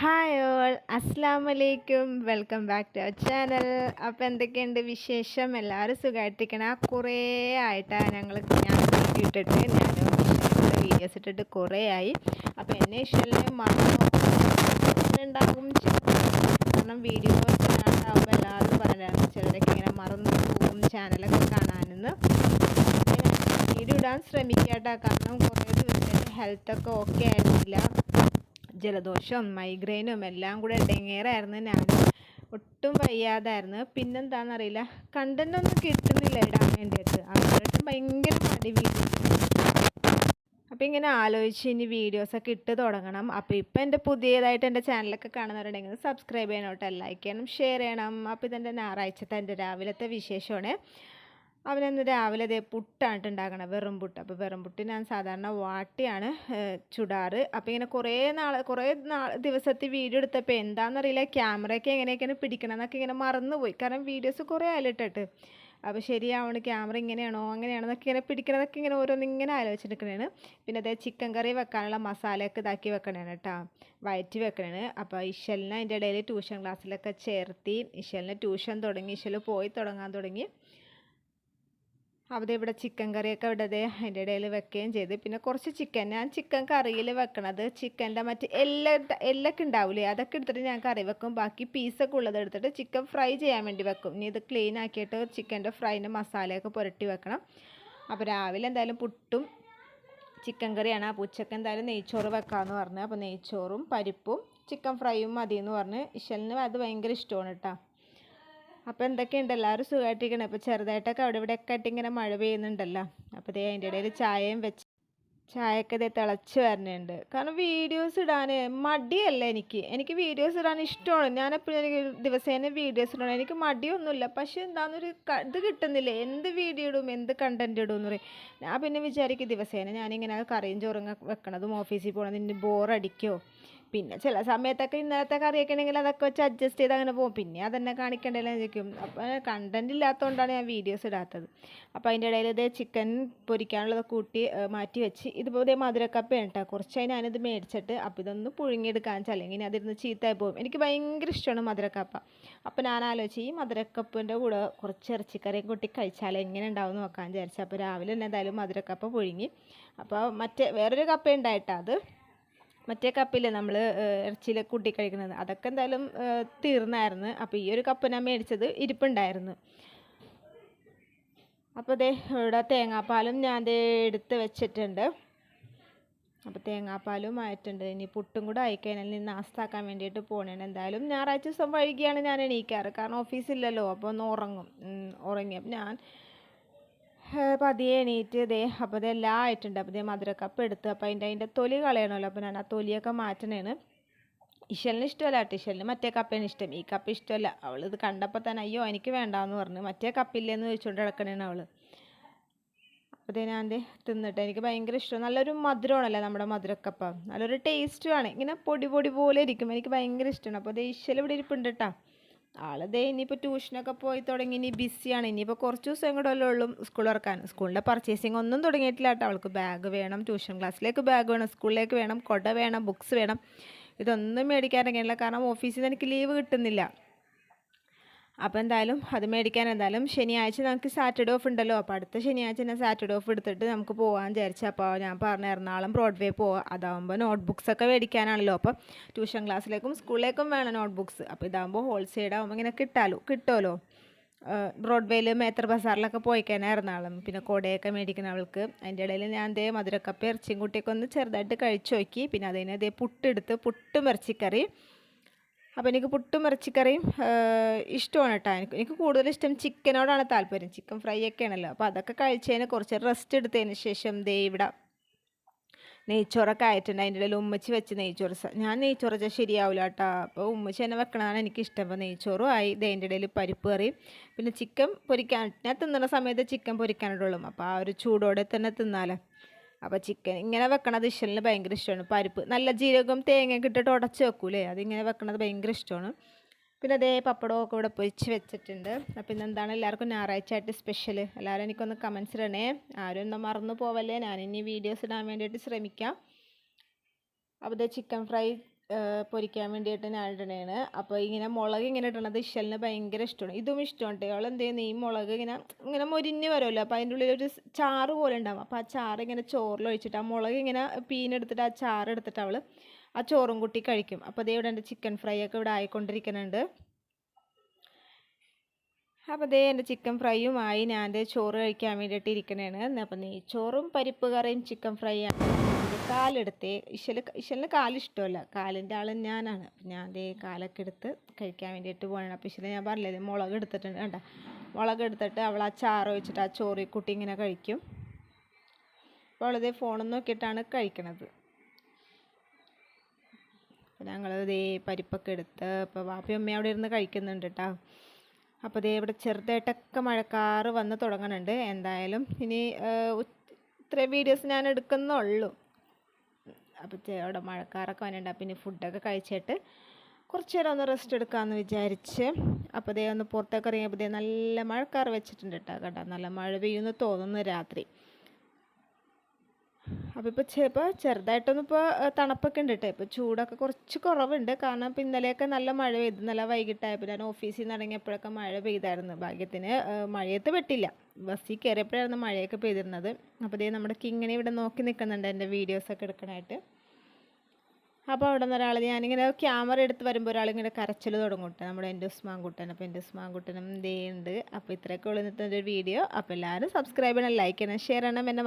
Hi all അസ്സാം വലൈക്കും welcome back to our channel അപ്പോൾ എന്തൊക്കെയുണ്ട് വിശേഷം? എല്ലാവരും സുഖമായിട്ടിരിക്കണം കുറേ ആയിട്ടാണ് ഞങ്ങൾ ഞാൻ ഇട്ടിട്ട് ഞാൻ വീഡിയോസ് ഇട്ടിട്ട് കുറേ ആയി. അപ്പോൾ എന്നെ ഇഷ്ടമല്ലേ മറന്നുണ്ടാകും കാരണം വീഡിയോ ഉണ്ടാകുമ്പോൾ എല്ലാവരും പറയാറുണ്ട് ചിലരൊക്കെ ഇങ്ങനെ മറന്നു പോകും ചാനലൊക്കെ കാണാനെന്ന്. വീഡിയോ ഇടാൻ ശ്രമിക്കാട്ടോ. കാരണം കുറേ ദിവസമായിട്ട് ഹെൽത്തൊക്കെ ഓക്കെ ആയിരുന്നില്ല. ജലദോഷവും മൈഗ്രെയിനും എല്ലാം കൂടെ ഡെങ്ങേറായിരുന്നു ഞാൻ. ഒട്ടും വയ്യാതായിരുന്നു. പിന്നെന്താണെന്നറിയില്ല കണ്ടന്റ് ഒന്നും കിട്ടുന്നില്ല ഇടാൻ വേണ്ടിയിട്ട് അതുകൊണ്ട് ഭയങ്കര മടി വീഡിയോ അപ്പോൾ ഇങ്ങനെ ആലോചിച്ച് ഇനി വീഡിയോസൊക്കെ ഇട്ട് തുടങ്ങണം. അപ്പോൾ ഇപ്പോൾ എന്റെ പുതിയതായിട്ട് എന്റെ ചാനലൊക്കെ കാണുന്നവരുണ്ടെങ്കിൽ സബ്സ്ക്രൈബ് ചെയ്യണോട്ടെ ലൈക്ക് ചെയ്യണം ഷെയർ ചെയ്യണം. അപ്പോൾ ഇതെന്റെ ഞായറാഴ്ചത്തെ എന്റെ രാവിലത്തെ വിശേഷമാണ്. അവനന്ന് രാവിലെ ഇതേ പുട്ടാണ് ഉണ്ടാക്കണം വെറും പുട്ട്. അപ്പോൾ വെറും പുട്ട് ഞാൻ സാധാരണ വാട്ടിയാണ് ചുടാറ്. അപ്പോൾ ഇങ്ങനെ കുറേ നാൾ കുറേ നാൾ ദിവസത്തെ വീഡിയോ എടുത്തപ്പോൾ എന്താണെന്നറിയില്ല ക്യാമറയൊക്കെ എങ്ങനെയൊക്കെയാണ് പിടിക്കണം എന്നൊക്കെ ഇങ്ങനെ മറന്നുപോയി. കാരണം വീഡിയോസ് കുറേ ആയിട്ടിട്ട് അപ്പോൾ ശരിയാവണം ക്യാമറ ഇങ്ങനെയാണോ അങ്ങനെയാണെന്നൊക്കെ ഇങ്ങനെ പിടിക്കണതൊക്കെ ഇങ്ങനെ ഓരോന്ന് ഇങ്ങനെ ആലോചിച്ചെടുക്കണേണ് പിന്നെ അതേ ചിക്കൻ കറി വെക്കാനുള്ള മസാലയൊക്കെ ഇതാക്കി വെക്കണേണ് കേട്ടോ വയറ്റി വെക്കണേണ്. അപ്പോൾ ഇഷലിനെ അതിന്റെ ഇടയിൽ ട്യൂഷൻ ക്ലാസ്സിലൊക്കെ ചേർത്തി ഇഷലിന് ട്യൂഷൻ തുടങ്ങി ഇഷൽ പോയി തുടങ്ങാൻ തുടങ്ങി. അവിടെ ഇവിടെ ചിക്കൻ കറിയൊക്കെ ഇവിടെ അതിന്റെ ഇടയിൽ വെക്കുകയും ചെയ്ത്. പിന്നെ കുറച്ച് ചിക്കൻ ഞാൻ ചിക്കൻ കറിയിൽ വെക്കണത് ചിക്കന്റെ മറ്റ് എല്ലാ എല്ലൊക്കെ ഉണ്ടാവില്ലേ അതൊക്കെ എടുത്തിട്ട് ഞാൻ കറി വെക്കും. ബാക്കി പീസൊക്കെ ഉള്ളത് എടുത്തിട്ട് ചിക്കൻ ഫ്രൈ ചെയ്യാൻ വേണ്ടി വെക്കും. ഇനി ഇത് ക്ലീൻ ആക്കിയിട്ട് ചിക്കന്റെ ഫ്രൈന്റെ മസാലയൊക്കെ പുരട്ടി വെക്കണം. അപ്പോൾ രാവിലെ എന്തായാലും പുട്ടും ചിക്കൻ കറിയാണ്. അപ്പോൾ ഉച്ചയ്ക്ക് എന്തായാലും നെയ്ച്ചോറ് വെക്കാമെന്ന് പറഞ്ഞു. അപ്പോൾ നെയ്ച്ചോറും പരിപ്പും ചിക്കൻ ഫ്രൈയും മതി എന്ന് പറഞ്ഞ്. ഇഷലിന് അത് ഭയങ്കര ഇഷ്ടമാണ് കേട്ടോ. അപ്പോൾ എന്തൊക്കെയുണ്ട്? എല്ലാവരും സുഖമായിട്ടിരിക്കണം അപ്പോൾ ചെറുതായിട്ടൊക്കെ അവിടെ ഇവിടെയൊക്കെ ആയിട്ട് ഇങ്ങനെ മഴ പെയ്യുന്നുണ്ടല്ലോ. അപ്പോൾ ദേ അതിന്റെ ഇടയിൽ ചായയും വെച്ച് ചായയൊക്കെ ദേ തിളച്ച് വരുന്നുണ്ട് കാരണം വീഡിയോസ് ഇടാൻ മടിയല്ല എനിക്ക്? എനിക്ക് വീഡിയോസ് ഇടാൻ ഇഷ്ടമാണ്. ഞാൻ ഞാനെപ്പോഴും എനിക്ക് ദിവസേന വീഡിയോസ് ഇടണം. എനിക്ക് മടിയൊന്നുമില്ല. പക്ഷേ എന്താണെന്നൊരു ഇത് കിട്ടുന്നില്ല? എന്ത് വീഡിയോ ഇടും? എന്ത് കണ്ടന്റ് ഇടും എന്ന് പറയും. ഞാൻ പിന്നെ വിചാരിക്കും ദിവസേന ഞാനിങ്ങനെ കറിയും ചോറും വെക്കണതും ഓഫീസിൽ പോകണതും ഇനി പിന്നെ ചില സമയത്തൊക്കെ ഇന്നലത്തെ കറിയൊക്കെ ഉണ്ടെങ്കിൽ അതൊക്കെ വെച്ച് അഡ്ജസ്റ്റ് ചെയ്ത് അങ്ങനെ പോകും. പിന്നെ അതന്നെ കാണിക്കണ്ടല്ലോ ചോദിക്കും അപ്പോൾ കണ്ടന്റ് ഇല്ലാത്തതുകൊണ്ടാണ് ഞാൻ വീഡിയോസ് ഇടാത്തത്. അപ്പോൾ അതിന്റെ ഇടയിൽ ഇത് ചിക്കൻ പൊരിക്കാനുള്ളത് കൂട്ടി മാറ്റി വെച്ച് ഇതിപ്പോൾ ഇതേ മധുരക്കപ്പയാണ് കേട്ടോ. കുറച്ച് ഞാനിത് മേടിച്ചിട്ട് അപ്പോൾ ഇതൊന്ന് പുഴുങ്ങിയെടുക്കാൻ വെച്ചാൽ അല്ലെങ്കിൽ അതിരുന്ന് ചീത്തയായി പോകും. എനിക്ക് ഭയങ്കര ഇഷ്ടമാണ് മധുരക്കപ്പ. അപ്പോൾ ഞാൻ ആലോചിച്ച് ഈ മധുരക്കപ്പിന്റെ കൂടെ കുറച്ച് ഇറച്ചിക്കറിയും കൂട്ടി കഴിച്ചാൽ എങ്ങനെ ഉണ്ടാവും നോക്കാൻ വിചാരിച്ചു. അപ്പോൾ രാവിലെ തന്നെ എന്തായാലും മധുരക്കപ്പ പുഴുങ്ങി. അപ്പോൾ മറ്റേ വേറൊരു കപ്പ ഉണ്ടായിട്ടാണ് അത്. മറ്റേ കപ്പില്ലേ നമ്മൾ ഇറച്ചിയിൽ കൂട്ടി കഴിക്കുന്നത്? അതൊക്കെ എന്തായാലും തീർന്നായിരുന്നു. അപ്പോൾ ഈ ഒരു കപ്പ് ഞാൻ മേടിച്ചത് ഇരിപ്പുണ്ടായിരുന്നു. അപ്പോൾ ദേ ഇവിടെ തേങ്ങാപ്പാലും ഞാൻ ദേ എടുത്ത് വെച്ചിട്ടുണ്ട്. അപ്പോൾ തേങ്ങാപ്പാലും ആയിട്ടുണ്ട്. ഇനി പുട്ടും കൂടെ ആയിക്കഴിഞ്ഞാൽ ഇനി നാസ്താക്കാൻ വേണ്ടിയിട്ട് പോകണേണ് എന്തായാലും ഞായറാഴ്ച ദിവസം വൈകിയാണ് ഞാൻ എണീക്കാറ്. കാരണം ഓഫീസില്ലല്ലോ. അപ്പോൾ ഒന്ന് ഉറങ്ങും. ഉറങ്ങി അപ്പം ഞാൻ പതിയെ എണീറ്റ് ദേ അപ്പോൾ ഇതെല്ലാം ആയിട്ടുണ്ട്. അപ്പോൾ ഇതേ മധുരക്കപ്പ് എടുത്ത്. അപ്പോൾ അതിന്റെ അതിന്റെ തൊലി കളയണമല്ലോ. അപ്പോൾ ഞാൻ ആ തൊലിയൊക്കെ മാറ്റണേണ്. ഇഷലിന് ഇഷ്ടമല്ല കേട്ടോ. ഇഷലിന് മറ്റേ കപ്പയാണ് ഇഷ്ടം. ഈ കപ്പ് ഇഷ്ടമല്ല. അവൾ ഇത് കണ്ടപ്പോൾ തന്നെ അയ്യോ എനിക്ക് വേണ്ടാന്ന് പറഞ്ഞു. മറ്റേ കപ്പില്ലേന്ന് ചോദിച്ചുകൊണ്ട് കിടക്കണേണ് അവൾ അപ്പോൾ ഞാൻ ദേ തിന്നിട്ട്. എനിക്ക് ഭയങ്കര ഇഷ്ടം. നല്ലൊരു മധുരമാണല്ലേ നമ്മുടെ മധുരക്കപ്പ നല്ലൊരു ടേസ്റ്റുമാണ് ഇങ്ങനെ പൊടി പൊടി പോലെ ഇരിക്കും. എനിക്ക് ഭയങ്കര ഇഷ്ടമാണ് അപ്പോൾ ഇഷൽ ഇവിടെ ഇരിപ്പുണ്ട് കേട്ടോ. ആളതേ ഇനിയിപ്പോൾ ട്യൂഷനൊക്കെ പോയി തുടങ്ങി ഇനി ബിസിയാണ് ഇനിയിപ്പോൾ കുറച്ച് ദിവസം കൂടെ അല്ലേ ഉള്ളൂ സ്കൂൾ തുറക്കാൻ. സ്കൂളിന്റെ പർച്ചേസിങ് ഒന്നും തുടങ്ങിയിട്ടില്ല കേട്ടോ. അവൾക്ക് ബാഗ് വേണം ട്യൂഷൻ ക്ലാസ്സിലേക്ക് ബാഗ് വേണം സ്കൂളിലേക്ക് വേണം കൊട വേണം ബുക്സ് വേണം. ഇതൊന്നും മേടിക്കാൻ ഇറങ്ങിയില്ല കാരണം ഓഫീസിൽ നിന്ന് എനിക്ക് ലീവ് കിട്ടുന്നില്ല. അപ്പോൾ എന്തായാലും അത് മേടിക്കാൻ എന്തായാലും ശനിയാഴ്ച നമുക്ക് സാറ്റർഡേ ഓഫ് ഉണ്ടല്ലോ. അപ്പോൾ അടുത്ത ശനിയാഴ്ച തന്നെ സാറ്റർഡേ ഓഫ് എടുത്തിട്ട് നമുക്ക് പോകാൻ വിചാരിച്ചു അപ്പോൾ ഞാൻ പറഞ്ഞ എറണാകുളം ബ്രോഡ്വേ പോവാം. അതാകുമ്പോൾ നോട്ട് ബുക്സ് ഒക്കെ മേടിക്കാനാണല്ലോ. അപ്പോൾ ട്യൂഷൻ ക്ലാസ്സിലേക്കും സ്കൂളിലേക്കും വേണം നോട്ട്ബുക്സ് അപ്പോൾ ഇതാകുമ്പോൾ ഹോൾസെയിൽ ആകുമ്പോൾ ഇങ്ങനെ കിട്ടാലോ കിട്ടുമല്ലോ ബ്രോഡ്വേയിൽ മേത്തർ ബസാറിലൊക്കെ പോയി കഴിഞ്ഞാൽ എറണാകുളം പിന്നെ കൊടയൊക്കെ മേടിക്കുന്ന അവൾക്ക് അതിന്റെ ഇടയിൽ ഞാൻ ദേ മധുരക്കപ്പ ഇറച്ചിയും കുട്ടിയൊക്കെ ഒന്ന് ചെറുതായിട്ട് കഴിച്ചു നോക്കി. പിന്നെ അതിന് ദേ പുട്ടെടുത്ത് പുട്ടും ഇറച്ചിക്കറി. അപ്പോൾ എനിക്ക് പുട്ടും ഇറച്ചിക്കറിയും ഇഷ്ടമാണ് കേട്ടോ. എനിക്ക് എനിക്ക് കൂടുതൽ ഇഷ്ടം ചിക്കനോടാണ് താല്പര്യം. ചിക്കൻ ഫ്രൈ ഒക്കെ ആണല്ലോ അപ്പോൾ അതൊക്കെ കഴിച്ചതിന് കുറച്ച് റെസ്റ്റ് എടുത്തതിന് ശേഷം ദേ ഇവിടെ നെയ്ച്ചോറൊക്കെ ആയിട്ടുണ്ട്. അതിന്റെ ഇടയിൽ ഉമ്മച്ചി വെച്ച് നെയ്ച്ചോറ് ഞാൻ നെയ്ച്ചോറ് വെച്ചാൽ ശരിയാവില്ല കേട്ടോ. അപ്പോൾ ഉമ്മച്ചി തന്നെ വെക്കണതാണ് എനിക്കിഷ്ടം. അപ്പോൾ നെയ്ച്ചോറും ആയി. ഇതിന്റെ ഇടയിൽ പരിപ്പ് കറിയും. പിന്നെ ചിക്കൻ പൊരിക്കാൻ ഞാൻ തിന്നുന്ന സമയത്ത് ചിക്കൻ പൊരിക്കാനിടുള്ളൂ അപ്പോൾ ആ ഒരു ചൂടോടെ തന്നെ തിന്നാലോ. അപ്പോൾ ചിക്കൻ ഇങ്ങനെ വെക്കണത് ഇഷ്ടലിന് ഭയങ്കര ഇഷ്ടമാണ് പരിപ്പ് നല്ല ജീരകം തേങ്ങയൊക്കെ ഇട്ടിട്ട് ഉടച്ച് വെക്കൂലേ? അതിങ്ങനെ വെക്കണത് ഭയങ്കര ഇഷ്ടമാണ് പിന്നെ അതേ പപ്പടമൊക്കെ ഇവിടെ പൊരിച്ച് വെച്ചിട്ടുണ്ട്. അപ്പം ഇന്നെന്താണ് എല്ലാവർക്കും ഞായറാഴ്ച ആയിട്ട് സ്പെഷ്യൽ എല്ലാവരും എനിക്കൊന്ന് കമൻസ് ഇടണേ. ആരും ഒന്നും മറന്നു പോവല്ലേ? ഞാനിനി വീഡിയോസ് ഇടാൻ വേണ്ടിയിട്ട് ശ്രമിക്കാം. അപ്പോൾ ഇതേ ചിക്കൻ ഫ്രൈ പൊരിക്കാൻ വേണ്ടിയിട്ട് ഞാൻ ഇടണേണ്. അപ്പോൾ ഇങ്ങനെ മുളക് ഇങ്ങനെ ഇടണത് ഇഷലിന് ഭയങ്കര ഇഷ്ടമാണ് ഇതും ഇഷ്ടമാണ് കേട്ടോ അവൾ എന്ത് ചെയ്യുന്നത് ഈ മുളക് ഇങ്ങനെ ഇങ്ങനെ മൊരിഞ്ഞ് വരുമല്ലോ അപ്പോൾ അതിന്റെ ഉള്ളിൽ ഒരു ചാറ് പോലെ ഉണ്ടാവും. അപ്പോൾ ആ ചാറ് ഇങ്ങനെ ചോറിൽ ഒഴിച്ചിട്ട് ആ മുളക് ഇങ്ങനെ പീനെടുത്തിട്ട് ആ ചാറ് എടുത്തിട്ട് അവൾ ആ ചോറും കൂട്ടി കഴിക്കും. അപ്പോൾ അതേ ഇവിടെ എന്റെ ചിക്കൻ ഫ്രൈ ഒക്കെ ഇവിടെ ആയിക്കൊണ്ടിരിക്കുന്നുണ്ട്. അപ്പോൾ ദേ എന്റെ ചിക്കൻ ഫ്രൈയും ആയി. ഞാൻ ചോറ് കഴിക്കാൻ വേണ്ടിയിട്ട് ഇരിക്കണേണ്. അപ്പോൾ നെയ്ച്ചോറും പരിപ്പ് കറിയും ചിക്കൻ ഫ്രൈ ആണ്. കാലെടുത്ത് ഇശൽ ഇശലിന് കാലിഷ്ടമല്ല. കാലിന്റെ ആൾ ഞാനാണ്. അപ്പം ഞാൻ ദേ കാലൊക്കെ എടുത്ത് കഴിക്കാൻ വേണ്ടിയിട്ട് പോകണം അപ്പോൾ ഇശൽ ഞാൻ പറഞ്ഞില്ലേ മുളക് എടുത്തിട്ടുണ്ട് കണ്ട? മുളക് എടുത്തിട്ട് അവൾ ആ ചാറ് വെച്ചിട്ട് ആ ചോറി കുട്ടി ഇങ്ങനെ കഴിക്കും. അപ്പോൾ അവളിതേ ഫോണിൽ നോക്കിയിട്ടാണ് കഴിക്കണത്. ഞങ്ങൾ ദേ പരിപ്പൊക്കെ എടുത്ത് ഇപ്പോൾ വാപ്പി അമ്മ അവിടെ ഇരുന്ന് കഴിക്കുന്നുണ്ട് കേട്ടോ അപ്പോൾ ദേ ഇവിടെ ചെറുതായിട്ടൊക്കെ മഴക്കാറ് വന്ന് തുടങ്ങുന്നുണ്ട് എന്തായാലും ഇനി ഇത്ര വീഡിയോസ് ഞാൻ എടുക്കുന്നുള്ളൂ. അപ്പോൾ അവിടെ മഴക്കാറൊക്കെ വന്നിട്ടുണ്ട്. അപ്പം ഇനി ഫുഡൊക്കെ കഴിച്ചിട്ട് കുറച്ച് നേരം ഒന്ന് റെസ്റ്റ് എടുക്കാമെന്ന് വിചാരിച്ച് അപ്പോൾ ദേ ഒന്ന് പുറത്തേക്ക് ഇറങ്ങിയപ്പോൾ ദേ നല്ല മഴക്കാറ് വെച്ചിട്ടുണ്ട് കേട്ടോ കേട്ടോ നല്ല മഴ പെയ്യുമെന്ന് തോന്നുന്നു രാത്രി. അപ്പോൾ ഇപ്പോൾ ഇപ്പോൾ ചെറുതായിട്ടൊന്നും ഇപ്പോൾ തണുപ്പൊക്കെ ഉണ്ട് കേട്ടോ ഇപ്പോൾ ചൂടൊക്കെ കുറച്ച് കുറവുണ്ട്. കാരണം ഇപ്പോൾ ഇന്നലെയൊക്കെ നല്ല മഴ പെയ്തു. നല്ല വൈകിട്ടായപ്പോൾ ഞാൻ ഓഫീസിൽ നിന്ന് ഇറങ്ങിയപ്പോഴൊക്കെ മഴ പെയ്തായിരുന്നു. ഭാഗ്യത്തിന് മഴയത്ത് പെട്ടില്ല. ബസ്സിൽ കയറിയപ്പോഴായിരുന്നു മഴയൊക്കെ പെയ്തിരുന്നത്. അപ്പോൾ ഇതേ നമ്മുടെ കിങ്ങനെ ഇവിടെ നോക്കി നിൽക്കുന്നുണ്ട് എന്റെ വീഡിയോസൊക്കെ എടുക്കാനായിട്ട് അപ്പോൾ അവിടെ നിന്ന് ഒരാൾ ഞാനിങ്ങനെ ക്യാമറ എടുത്ത് വരുമ്പോൾ ഒരാളിങ്ങനെ കരച്ചിൽ തുടങ്ങും കേട്ടോ നമ്മുടെ എന്റെ ഉസ്മാൻകുട്ടൻ അപ്പോൾ എന്റെ ഉസ്മാൻകുട്ടനും ഇതേ ഉണ്ട്. അപ്പോൾ ഇത്രയൊക്കെ ഉള്ളു ഇന്നത്തെ ഒരു വീഡിയോ. അപ്പോൾ എല്ലാവരും സബ്സ്ക്രൈബ് ചെയ്യണം ലൈക്ക് ചെയ്യണം ഷെയർ ചെയ്യണം. എന്നെ